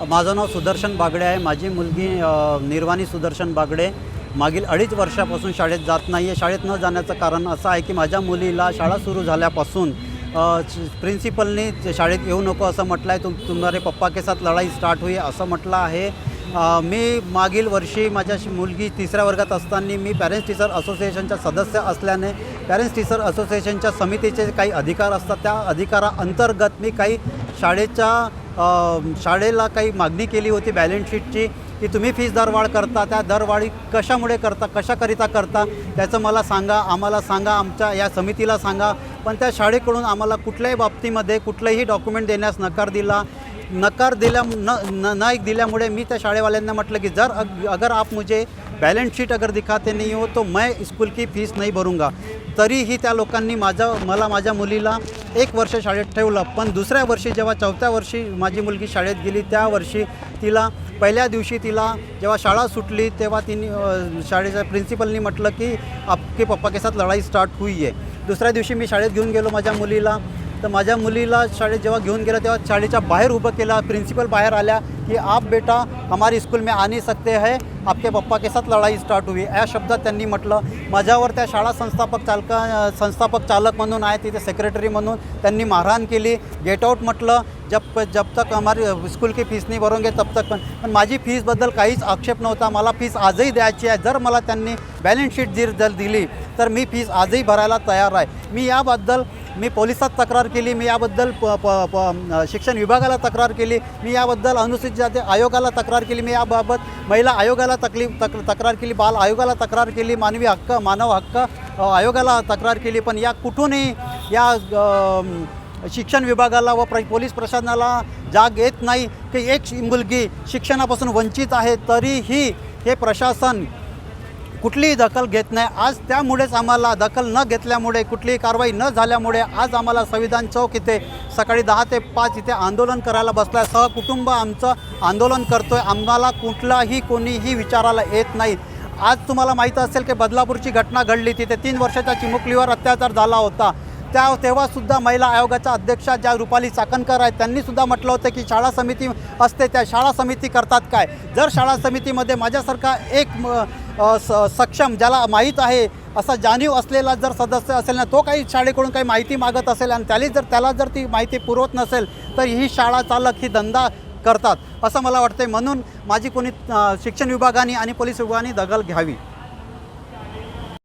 माझं नाव सुदर्शन बागडे आहे. माझी मुलगी निर्वाणी सुदर्शन बागडे. मागील अडीच वर्षापासून शाळेत जात नाही आहे शाळेत न जाण्याचं कारण असं आहे की माझ्या मुलीला शाळा सुरू झाल्यापासून प्रिन्सिपलनी शाळेत येऊ नको असं म्हटलं आहे तुम तुम्हारे पप्पा के साथ लढाई स्टार्ट होई असं म्हटलं आहे. मी मागील वर्षी माझ्या मुलगी तिसऱ्या वर्गात असताना मी पॅरेंट्स टीचर असोसिएशनचा सदस्य असल्याने पॅरेंट्स टीचर असोसिएशनच्या समितीचे काही अधिकार असतात. त्या अधिकाराअंतर्गत मी काही शाळेच्या शाळेला काही मागणी केली होती बॅलन्स शीटची की तुम्ही फीस दरवाढ करता त्या दरवाढी कशामुळे करता कशाकरिता करता त्याचं मला सांगा आम्हाला सांगा आमच्या या समितीला सांगा. पण त्या शाळेकडून आम्हाला कुठल्याही बाबतीमध्ये कुठलंही डॉक्युमेंट देण्यास नकार दिला. नकार दिल्या न न दिल्यामुळे मी त्या शाळेवाल्यांना म्हटलं की जर अग अगर आप मुझे बॅलन्स शीट अगर दिखाते नहीं हो तो मैं स्कूल की फीस नाही भरूंगा. तरीही त्या लोकांनी माझा मला माझ्या मुलीला एक वर्ष शाळेत ठेवलं. पण दुसऱ्या वर्षी जेव्हा चौथ्या वर्षी माझी मुलगी शाळेत गेली त्या वर्षी तिला पहिल्या दिवशी तिला जेव्हा शाळा सुटली तेव्हा तिने शाळेच्या प्रिन्सिपलनी म्हटलं की आपके पप्पा के साथ लढाई स्टार्ट हुई आहे दुसऱ्या दिवशी मी शाळेत घेऊन गेलो माझ्या मुलीला. तर माझ्या मुलीला शाळेत जेव्हा घेऊन गेला तेव्हा शाळेच्या बाहेर उभं केला. प्रिन्सिपल बाहेर आल्या. की आप बेटा हमारे स्कूल में आ नहीं सकते है। आपके पप्पा के साथ लढाई स्टार्ट हुई। या शब्दात त्यांनी म्हटलं। माझ्यावर त्या शाळा संस्थापक चालका संस्थापक चालक म्हणून आहे तिथे सेक्रेटरी म्हणून त्यांनी मारहाण केली. गेट आउट म्हटलं. जब जब तक हमारी स्कूल की फीस नाही भरोगे तब तक पण. पण माझी फीसबद्दल काहीच आक्षेप नव्हता. मला फीस आजही द्यायची आहे. जर मला त्यांनी बॅलन्स शीट जर जर दिली तर मी फीस आजही भरायला तयार आहे. मी याबद्दल मी पोलिसात तक्रार केली. मी याबद्दल प प प शिक्षण विभागाला तक्रार केली. मी याबद्दल अनुसूचित जाते. आयोगाला तक्रार केली. मी याबाबत महिला आयोगाला तकली तक तक्रार केली. बाल आयोगाला तक्रार केली. मानवी हक्क मानव हक्क आयोगाला तक्रार केली. पण या कुठूनही या शिक्षण विभागाला व प्र पोलीस प्रशासनाला जाग येत नाही की एक मुलगी शिक्षणापासून वंचित आहे तरीही हे प्रशासन कुठलीही दखल घेत नाही. आज त्यामुळेच आम्हाला दखल न घेतल्यामुळे कुठलीही कारवाई न झाल्यामुळे आज आम्हाला संविधान चौक इथे सकाळी दहा ते पाच इथे आंदोलन करायला बसलं आहे सहकुटुंब आमचं आंदोलन करतो आहे आम्हाला कुठलाही कोणीही विचारायला येत नाही. आज तुम्हाला माहीत असेल की बदलापूरची घटना घडली. तिथे तीन वर्षाच्या चिमुकलीवर अत्याचार झाला होता. त्या तेव्हासुद्धा महिला आयोगाच्या अध्यक्षा ज्या रुपाली चाकणकर आहेत त्यांनीसुद्धा म्हटलं होतं की शाळा समिती असते त्या शाळा समिती करतात काय? जर शाळा समितीमध्ये माझ्यासारखा एक स सक्षम ज्याला माहीत आहे असा जाणीव असलेला जर सदस्य असेल ना तो काही शाळेकडून काही माहिती मागत असेल आणि त्याला जर त्याला जर ती माहिती पुरवत नसेल तर ही शाळा चालक ही धंदा करतात. असं मला वाटते म्हणून माझी कोणी शिक्षण विभागाने आणि पोलीस विभागाने दखल घ्यावी.